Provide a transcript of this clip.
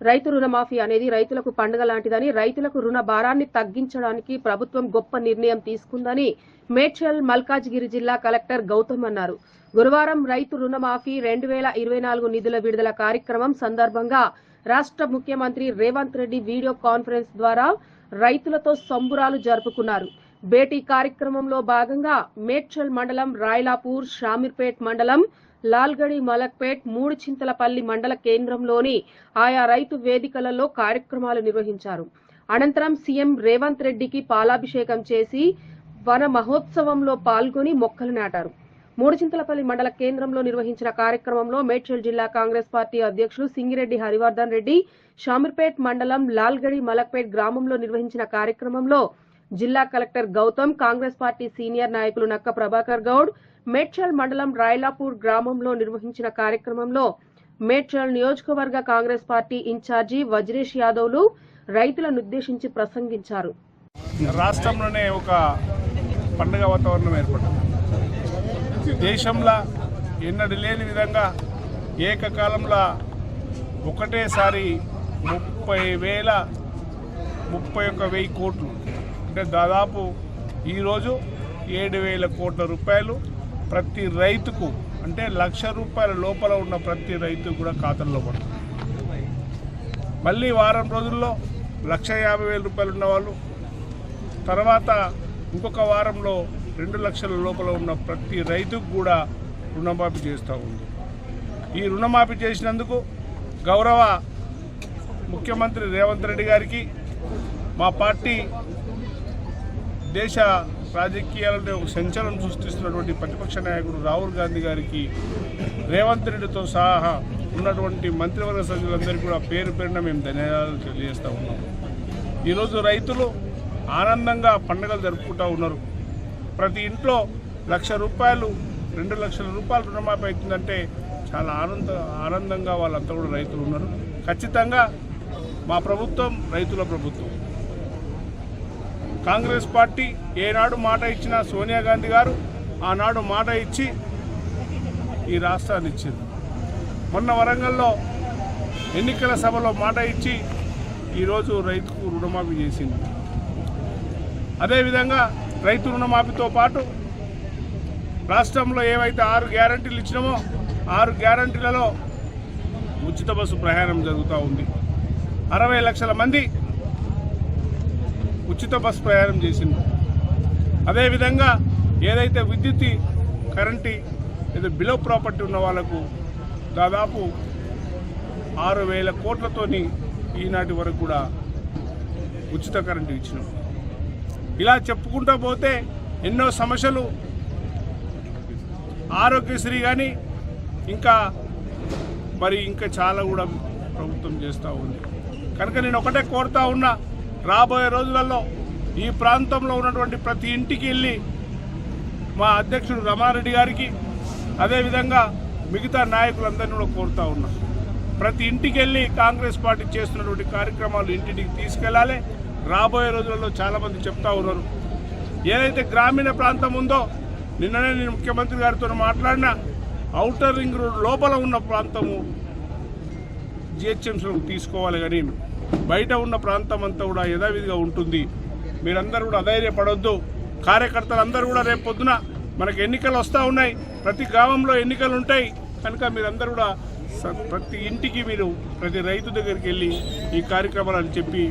రైతు రుణమాఫీ అనేది రైతులకు పండుగ లాంటిదని రైతులకు రుణ భారాన్ని తగ్గించడానికి ప్రభుత్వం గొప్ప నిర్ణయం తీసుకుందని మేడ్చల్ మల్కాజ్గిరి జిల్లా కలెక్టర్ గౌతమ్ అన్నారు. గురువారం రైతు రుణమాఫీ రెండు వేల ఇరవై నాలుగు నిధుల విడుదల కార్యక్రమం సందర్భంగా రాష్ట్ర ముఖ్యమంత్రి రేవంత్ రెడ్డి వీడియో కాన్ఫరెన్స్ ద్వారా రైతులతో సంబురాలు జరుపుకున్నారు. భేటీ కార్యక్రమంలో భాగంగా మేడ్చల్ మండలం రాయలాపూర్ షామీర్పేట్ మండలం లాల్గడి మలక్పేట్ మూడు చింతలపల్లి మండల కేంద్రంలోని ఆయా రైతు వేదికలలో కార్యక్రమాలు నిర్వహించారు. అనంతరం సీఎం రేవంత్ రెడ్డికి పాలాభిషేకం చేసి వన మహోత్సవంలో పాల్గొని మొక్కలు నాటారు. మూడుచింతలపల్లి మండల కేంద్రంలో నిర్వహించిన కార్యక్రమంలో మేడ్చల్ జిల్లా కాంగ్రెస్ పార్టీ అధ్యక్షులు సింగిరెడ్డి హరివర్ధన్ రెడ్డి షామీర్పేట్ మండలం లాల్గడి మలక్పేట్ గ్రామంలో నిర్వహించిన కార్యక్రమంలో జిల్లా collector Gautam Congress party senior నాయకులు నక్క ప్రభాకర్ గౌడ్ మేడ్చల్ మండలం రాయలాపూర్ గ్రామంలో నిర్వహించిన కార్యక్రమంలో మేడ్చల్ నియోజకవర్గ Congress party in charge Vajresh యాదవ్లు రైతులనుద్దేశించి ప్రసంగించారు. రాష్ట్రంలోనే ఒక పండుగ వాతావరణం ఏర్పడింది. దేశంలో ఎన్నడూ లేని విధంగా ఏకకాలంలో ఒకటేసారి ముప్పై వేల ముప్పై ఒక్క వెయ్యి కోట్లు అంటే దాదాపు ఈరోజు ఏడు వేల కోట్ల రూపాయలు ప్రతి రైతుకు అంటే లక్ష రూపాయల లోపల ఉన్న ప్రతి రైతు కూడా ఖాతాల్లో పడుతుంది. మళ్ళీ వారం రోజుల్లో లక్ష యాభై వేల రూపాయలు ఉన్నవాళ్ళు తర్వాత ఇంకొక వారంలో రెండు లక్షల లోపల ఉన్న ప్రతి రైతుకు కూడా రుణమాఫీ చేస్తూ ఉంది. ఈ రుణమాఫీ చేసినందుకు గౌరవ ముఖ్యమంత్రి రేవంత్ రెడ్డి గారికి మా పార్టీ దేశ రాజకీయాలలో ఒక సంచలనం సృష్టిస్తున్నటువంటి ప్రతిపక్ష నాయకుడు రాహుల్ గాంధీ గారికి రేవంత్ రెడ్డితో సహా ఉన్నటువంటి మంత్రివర్గ సభ్యులందరికీ కూడా పేరు పేరున మేము ధన్యవాదాలు తెలియజేస్తూ ఉన్నాం. ఈరోజు రైతులు ఆనందంగా పండుగలు జరుపుకుంటూ ఉన్నారు. ప్రతి ఇంట్లో లక్ష రూపాయలు రెండు లక్షల రూపాయలు రుణమాఫీ అవుతుందంటే చాలా ఆనంద ఆనందంగా వాళ్ళంతా కూడా రైతులు ఉన్నారు. ఖచ్చితంగా మా ప్రభుత్వం రైతుల ప్రభుత్వం. కాంగ్రెస్ పార్టీ ఏనాడు మాట ఇచ్చిన సోనియా గాంధీ గారు ఆనాడు మాట ఇచ్చి ఈ రాష్ట్రాన్ని ఇచ్చింది. మొన్న వరంగల్లో ఎన్నికల సభలో మాట ఇచ్చి ఈరోజు రైతుకు రుణమాఫీ చేసింది. అదేవిధంగా రైతు రుణమాఫీతో పాటు రాష్ట్రంలో ఏవైతే ఆరు గ్యారంటీలు ఇచ్చినామో ఆరు గ్యారంటీలలో ఉచిత బస్సు ప్రయాణం జరుగుతూ ఉంది. అరవై లక్షల మంది ఉచిత బస్ ప్రయాణం చేసింది అదేవిధంగా ఏదైతే విద్యుత్ కరెంటు లేదా బిలో ప్రాపర్టీ ఉన్న వాళ్ళకు దాదాపు ఆరు వేల కోట్లతోని ఈనాటి వరకు కూడా ఉచిత కరెంటు ఇచ్చినాం. ఇలా చెప్పుకుంటూ పోతే ఎన్నో సమస్యలు ఆరోగ్యశ్రీ కానీ ఇంకా మరి ఇంకా చాలా కూడా ప్రభుత్వం చేస్తూ ఉంది. కనుక నేను ఒకటే కోరుతా ఉన్నా రాబోయే రోజులలో ఈ ప్రాంతంలో ఉన్నటువంటి ప్రతి ఇంటికి వెళ్ళి మా అధ్యక్షుడు రమారెడ్డి గారికి అదేవిధంగా మిగతా నాయకులందరినీ కూడా కోరుతా ఉన్నా. ప్రతి ఇంటికి వెళ్ళి కాంగ్రెస్ పార్టీ చేస్తున్నటువంటి కార్యక్రమాలు ఇంటింటికి తీసుకెళ్ళాలి రాబోయే రోజులలో చాలామంది చెప్తా ఉన్నారు. ఏదైతే గ్రామీణ ప్రాంతం ఉందో నిన్ననే నేను ముఖ్యమంత్రి గారితో మాట్లాడిన ఔటర్ రింగ్ రోడ్ లోపల ఉన్న ప్రాంతము జిహెచ్ఎంసీలకు తీసుకోవాలి కానీ బయట ఉన్న ప్రాంతం అంతా కూడా యథావిధిగా ఉంటుంది. మీరందరూ కూడా అధైర్యపడొద్దు. కార్యకర్తలు అందరూ కూడా రేపు పొద్దున మనకు ఎన్నికలు వస్తూ ఉన్నాయి. ప్రతి గ్రామంలో ఎన్నికలు ఉంటాయి. కనుక మీరందరూ కూడా ప్రతి ఇంటికి మీరు ప్రతి రైతు దగ్గరికి వెళ్ళి ఈ కార్యక్రమాలని చెప్పి